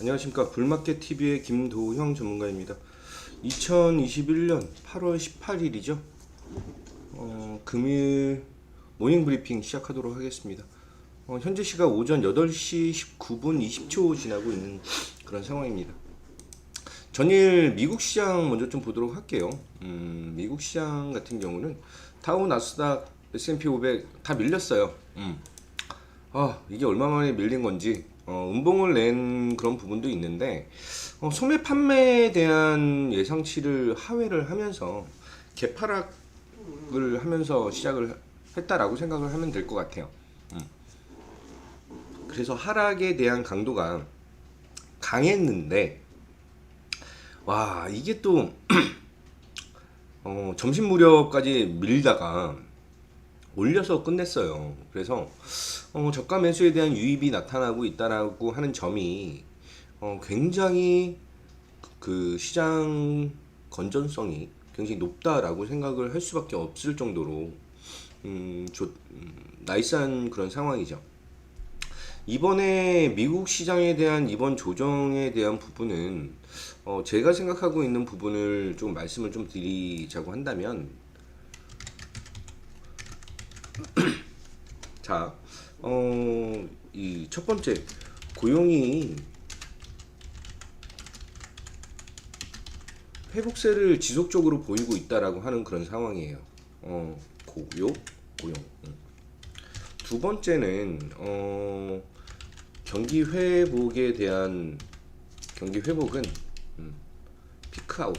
안녕하십니까 불마켓 TV의 김도형 전문가입니다. 2021년 8월 18일이죠. 어, 금일 모닝 브리핑 시작하도록 하겠습니다. 어, 현재 시각 오전 8시 19분 20초 지나고 있는 그런 상황입니다. 전일 미국 시장 먼저 좀 보도록 할게요. 음, 미국 시장 같은 경우는 다우 나스닥 S&P 500 다 밀렸어요. 음. 아 이게 얼마 만에 밀린 건지 어, 음봉을 낸 그런 부분도 있는데 어, 소매 판매에 대한 예상치를 하회를 하면서 개파락을 하면서 시작을 했다라고 생각을 하면 될 것 같아요. 음. 그래서 하락에 대한 강도가 강했는데 와 이게 또 어, 점심 무렵까지 밀다가 올려서 끝냈어요. 그래서 어, 저가 매수에 대한 유입이 나타나고 있다라고 하는 점이 어, 굉장히 그 시장 건전성이 굉장히 높다라고 생각을 할 수밖에 없을 정도로 음, 좋, 음, 나이스한 그런 상황이죠. 이번에 미국 시장에 대한 이번 조정에 대한 부분은 어, 제가 생각하고 있는 부분을 좀 말씀을 좀 드리자고 한다면 자, 어, 이 첫 번째 고용이 회복세를 지속적으로 보이고 있다라고 하는 그런 상황이에요. 어, 고용, 고용. 음. 두 번째는 어, 경기 회복에 대한 경기 회복은 음, 피크아웃.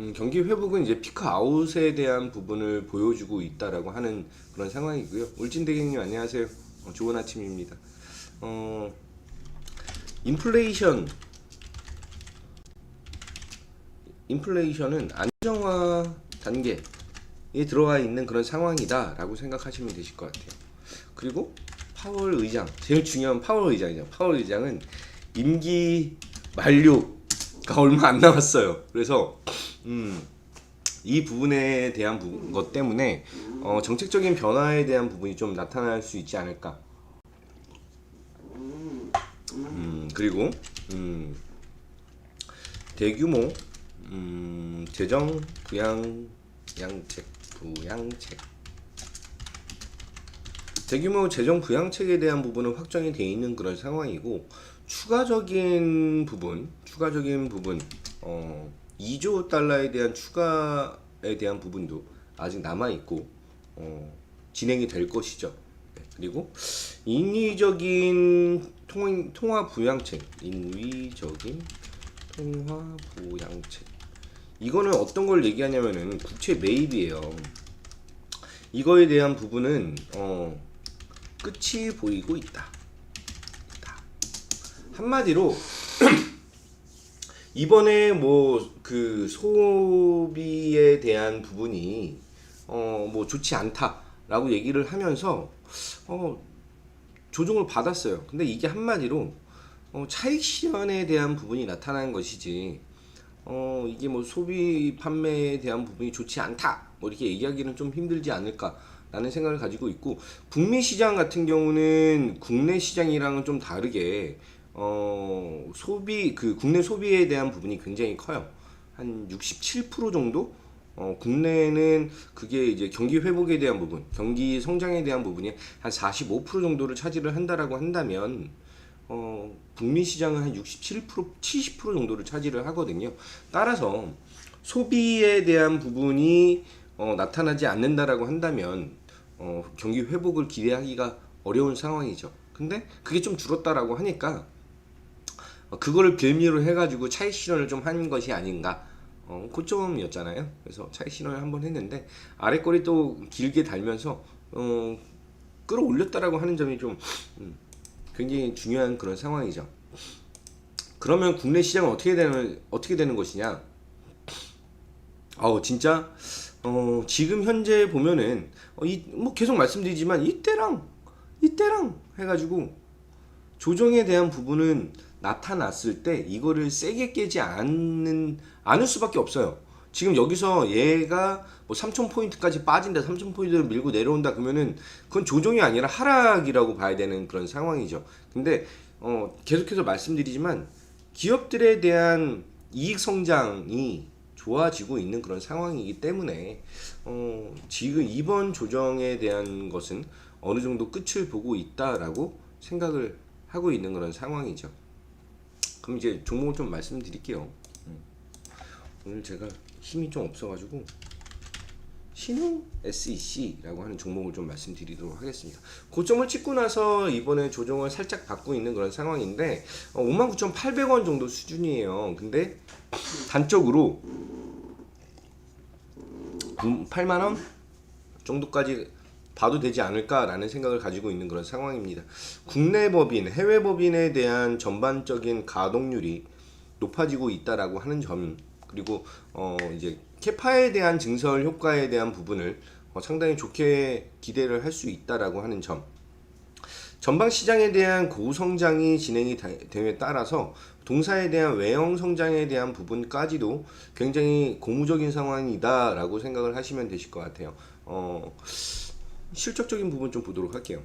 음, 경기 회복은 이제 피크 아웃에 대한 부분을 보여주고 있다라고 하는 그런 상황이고요. 울진대객님 안녕하세요. 어, 좋은 아침입니다. 어, 인플레이션 인플레이션은 안정화 단계에 들어와 있는 그런 상황이다라고 생각하시면 되실 것 같아요. 그리고 파월 의장 제일 중요한 파월 의장이죠. 파월 의장은 임기 만료가 얼마 안 남았어요. 그래서 음, 이 부분에 대한 부분, 것 때문에 어, 정책적인 변화에 대한 부분이 좀 나타날 수 있지 않을까. 음, 그리고 음, 대규모 음, 재정 부양 양책 부양책 대규모 재정 부양책에 대한 부분은 확정이 돼 있는 그런 상황이고 추가적인 부분 추가적인 부분 어, 2조 달러에 대한 추가에 대한 부분도 아직 남아 있고 어, 진행이 될 것이죠. 네, 그리고 인위적인 통, 통화 부양책, 인위적인 통화 부양책. 이거는 어떤 걸 얘기하냐면은 국채 매입이에요. 이거에 대한 부분은 어, 끝이 보이고 있다. 있다. 한마디로 이번에 뭐 그 소비에 대한 부분이 어 뭐 좋지 않다라고 얘기를 하면서 어 조정을 받았어요. 근데 이게 한마디로 어 차익 실현에 대한 부분이 나타나는 것이지 어 이게 뭐 소비 판매에 대한 부분이 좋지 않다 뭐 이렇게 얘기하기는 좀 힘들지 않을까 라는 생각을 가지고 있고 북미 시장 같은 경우는 국내 시장이랑은 좀 다르게 어 소비 그 국내 소비에 대한 부분이 굉장히 커요 한 67% 정도 어 국내는 그게 이제 경기 회복에 대한 부분 경기 성장에 대한 부분이 한 45% 정도를 차지를 한다라고 한다면 어, 북미 시장은 한 67%, 70% 정도를 차지를 하거든요. 따라서 소비에 대한 부분이 어, 나타나지 않는다라고 한다면 어, 경기 회복을 기대하기가 어려운 상황이죠. 근데 그게 좀 줄었다라고 하니까 어, 그거를 빌미로 해가지고 차익 실현을 좀 한 것이 아닌가. 어, 고점이었잖아요. 그래서 차익 실현을 한 번 했는데 아래 꼬리 또 길게 달면서 어, 끌어올렸다라고 하는 점이 좀 음, 굉장히 중요한 그런 상황이죠. 그러면 국내 시장은 어떻게 되는 어떻게 되는 것이냐? 아우 진짜 어 지금 현재 보면은 어, 이뭐 계속 말씀드리지만 이때랑 이때랑 해가지고 조정에 대한 부분은 나타났을 때 이거를 세게 깨지 않는 않을 수밖에 없어요. 지금 여기서 얘가 뭐 3천 포인트까지 빠진다, 3천 포인트를 밀고 내려온다 그러면은 그건 조정이 아니라 하락이라고 봐야 되는 그런 상황이죠. 근데 어, 계속해서 말씀드리지만 기업들에 대한 이익 성장이 좋아지고 있는 그런 상황이기 때문에 어, 지금 이번 조정에 대한 것은 어느 정도 끝을 보고 있다라고 생각을 하고 있는 그런 상황이죠. 그럼 이제 종목을 좀 말씀드릴게요. 음. 오늘 제가 힘이 좀 없어가지고 신흥 SEC라고 하는 종목을 좀 말씀드리도록 하겠습니다. 고점을 찍고 나서 이번에 조정을 살짝 받고 있는 그런 상황인데 어, 59,800원 정도 수준이에요. 근데 단적으로 8만 원 정도까지 봐도 되지 않을까라는 생각을 가지고 있는 그런 상황입니다. 국내 법인, 해외 법인에 대한 전반적인 가동률이 높아지고 있다라고 하는 점 그리고 어 이제 캐파에 대한 증설 효과에 대한 부분을 어, 상당히 좋게 기대를 할 수 있다라고 하는 점 전방 시장에 대한 고성장이 진행이 다- 됨에 따라서 동사에 대한 외형 성장에 대한 부분까지도 굉장히 고무적인 상황이다라고 생각을 하시면 되실 것 같아요. 어, 실적적인 부분 좀 보도록 할게요.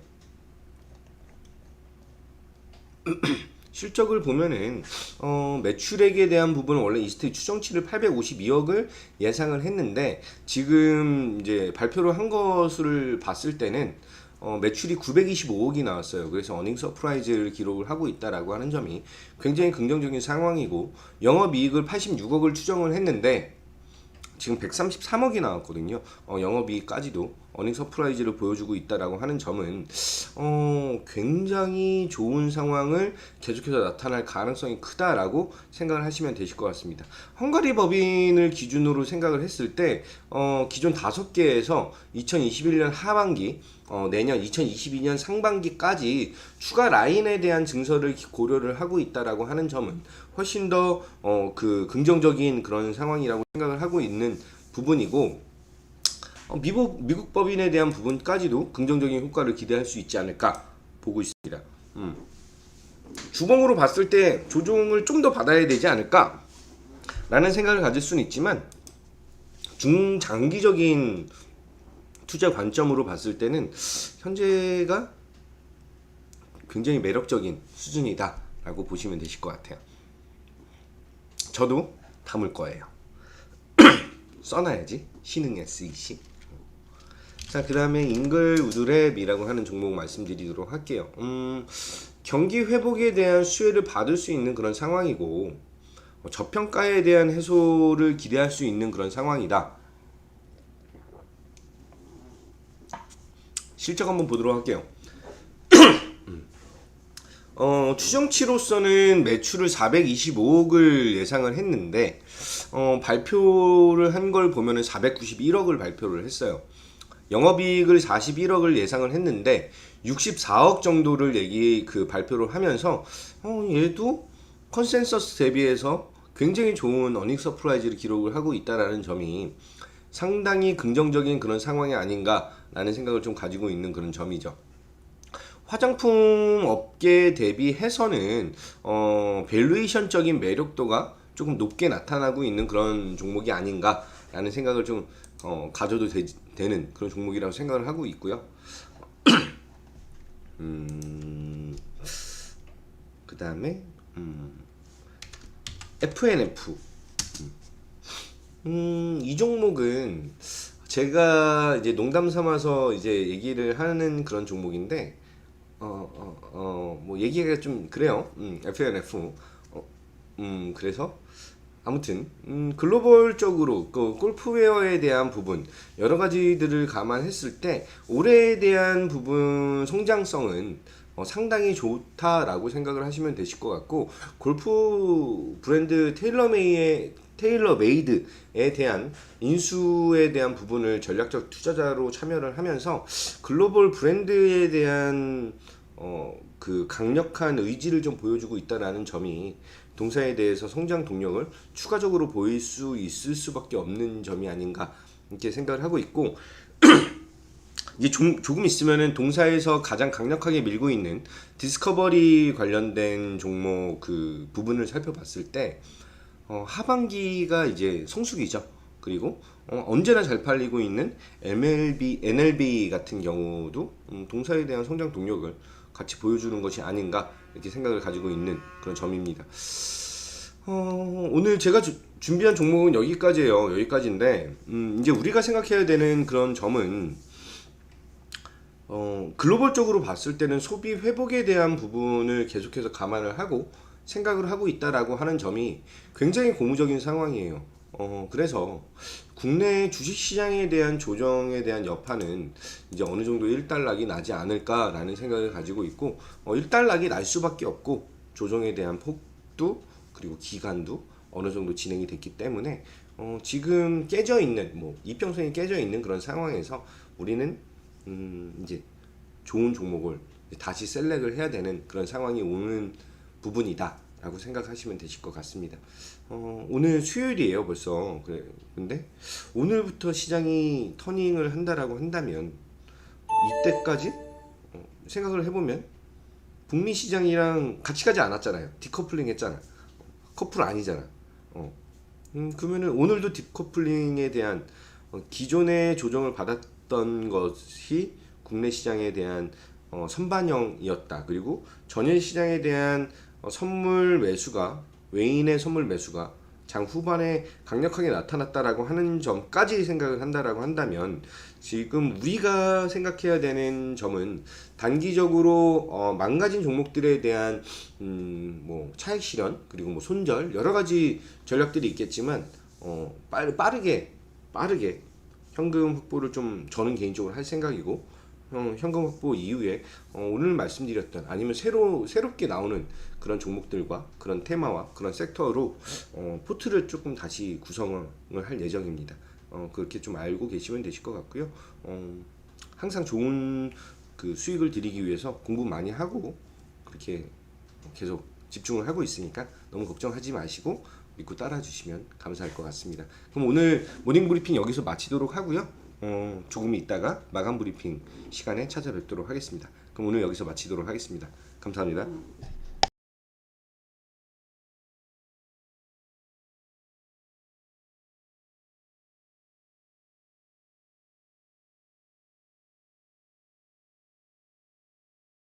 실적을 보면은 어, 매출액에 대한 부분은 원래 이스트 추정치를 852억을 예상을 했는데 지금 이제 발표를 한 것을 봤을 때는 어, 매출이 925억이 나왔어요. 그래서 어닝 서프라이즈를 기록을 하고 있다라고 하는 점이 굉장히 긍정적인 상황이고 영업이익을 86억을 추정을 했는데 지금 133억이 나왔거든요. 어, 영업이익까지도 어닝 서프라이즈를 보여주고 있다라고 하는 점은 어, 굉장히 좋은 상황을 계속해서 나타날 가능성이 크다라고 생각을 하시면 되실 것 같습니다. 헝가리 법인을 기준으로 생각을 했을 때 어, 기존 다섯 개에서 2021년 하반기 어, 내년 2022년 상반기까지 추가 라인에 대한 증설을 기- 고려를 하고 있다라고 하는 점은 훨씬 더 어, 그 긍정적인 그런 상황이라고 생각을 하고 있는 부분이고 어, 미국 미국 법인에 대한 부분까지도 긍정적인 효과를 기대할 수 있지 않을까 보고 있습니다. 음. 주봉으로 봤을 때 조종을 좀 더 받아야 되지 않을까 라는 생각을 가질 수는 있지만 중장기적인 투자 관점으로 봤을 때는 현재가 굉장히 매력적인 수준이다 라고 보시면 되실 것 같아요. 저도 담을 거예요. 써놔야지 신흥 SEC. 자, 그 다음에 잉글 우드랩이라고 하는 종목 말씀드리도록 할게요. 음, 경기 회복에 대한 수혜를 받을 수 있는 그런 상황이고, 어, 저평가에 대한 해소를 기대할 수 있는 그런 상황이다. 실적 한번 보도록 할게요. 어, 추정치로서는 매출을 425억을 예상을 했는데 어, 발표를 한 걸 보면은 491억을 발표를 했어요. 영업이익을 41억을 예상을 했는데 64억 정도를 얘기 그 발표를 하면서 어, 얘도 컨센서스 대비해서 굉장히 좋은 어닝 서프라이즈를 기록을 하고 있다라는 점이 상당히 긍정적인 그런 상황이 아닌가라는 생각을 좀 가지고 있는 그런 점이죠. 화장품 업계 대비해서는 어, 밸류에이션적인 매력도가 조금 높게 나타나고 있는 그런 종목이 아닌가라는 생각을 좀 어, 가져도 되, 는 그런 종목이라고 생각을 하고 있고요. 음, 그 다음에 음, FNF 음, 이 종목은 제가 이제 농담 삼아서 이제 얘기를 하는 그런 종목인데 어, 어, 어, 뭐 얘기가 좀 그래요. 음, FNF. 어, 음, 그래서 아무튼 음, 글로벌적으로 그 골프웨어에 대한 부분 여러 가지들을 감안했을 때 올해에 대한 부분 성장성은 어, 상당히 좋다라고 생각을 하시면 되실 것 같고 골프 브랜드 테일러메이의 테일러 메이드에 대한 인수에 대한 부분을 전략적 투자자로 참여를 하면서 글로벌 브랜드에 대한 어, 그 강력한 의지를 좀 보여주고 있다라는 점이 동사에 대해서 성장 동력을 추가적으로 보일 수 있을 수밖에 없는 점이 아닌가 이렇게 생각을 하고 있고 이제 좀, 조금 있으면은 동사에서 가장 강력하게 밀고 있는 디스커버리 관련된 종목 그 부분을 살펴봤을 때 어, 하반기가 이제 성수기죠. 그 그리고 어, 언제나 잘 팔리고 있는 MLB, NLB 같은 경우도 음, 동사에 대한 성장 동력을 같이 보여주는 것이 아닌가 이렇게 생각을 가지고 있는 그런 점입니다. 어, 오늘 제가 주- 준비한 종목은 여기까지예요. 여기까지인데 음, 이제 우리가 생각해야 되는 그런 점은 어, 글로벌적으로 봤을 때는 소비 회복에 대한 부분을 계속해서 감안을 하고 생각을 하고 있다라고 하는 점이 굉장히 고무적인 상황이에요. 어, 그래서 국내 주식시장에 대한 조정에 대한 여파는 이제 어느 정도 일단락이 나지 않을까라는 생각을 가지고 있고 어, 일단락이 날 수밖에 없고 조정에 대한 폭도 그리고 기간도 어느 정도 진행이 됐기 때문에 어, 지금 깨져 있는 뭐 이평선이 깨져 있는 그런 상황에서 우리는 음, 이제 좋은 종목을 다시 셀렉을 해야 되는 그런 상황이 오는 부분이다라고 생각하시면 되실 것 같습니다. 어, 오늘 수요일이에요 벌써. 그래. 근데 오늘부터 시장이 터닝을 한다라고 한다면 이때까지 어, 생각을 해보면 북미 시장이랑 같이 가지 않았잖아요. 디커플링 했잖아. 커플 아니잖아. 어. 음, 그러면은 오늘도 디커플링에 대한 어, 기존의 조정을 받았던 것이 국내 시장에 대한 어, 선반영이었다. 그리고 전일 시장에 대한 어, 선물 매수가 외인의 선물 매수가 장 후반에 강력하게 나타났다라고 하는 점까지 생각을 한다라고 한다면 지금 우리가 생각해야 되는 점은 단기적으로 어, 망가진 종목들에 대한 음, 뭐 차익 실현 그리고 뭐 손절 여러 가지 전략들이 있겠지만 어, 빠르, 빠르게 빠르게 현금 확보를 좀 저는 개인적으로 할 생각이고 어, 현금 확보 이후에 어, 오늘 말씀드렸던 아니면 새로 새롭게 나오는 그런 종목들과 그런 테마와 그런 섹터로 어, 포트를 조금 다시 구성을 할 예정입니다. 어, 그렇게 좀 알고 계시면 되실 것 같고요. 어, 항상 좋은 그 수익을 드리기 위해서 공부 많이 하고 그렇게 계속 집중을 하고 있으니까 너무 걱정하지 마시고 믿고 따라 주시면 감사할 것 같습니다. 그럼 오늘 모닝 브리핑 여기서 마치도록 하고요. 어, 조금 있다가 마감 브리핑 시간에 찾아뵙도록 하겠습니다. 그럼 오늘 여기서 마치도록 하겠습니다. 감사합니다.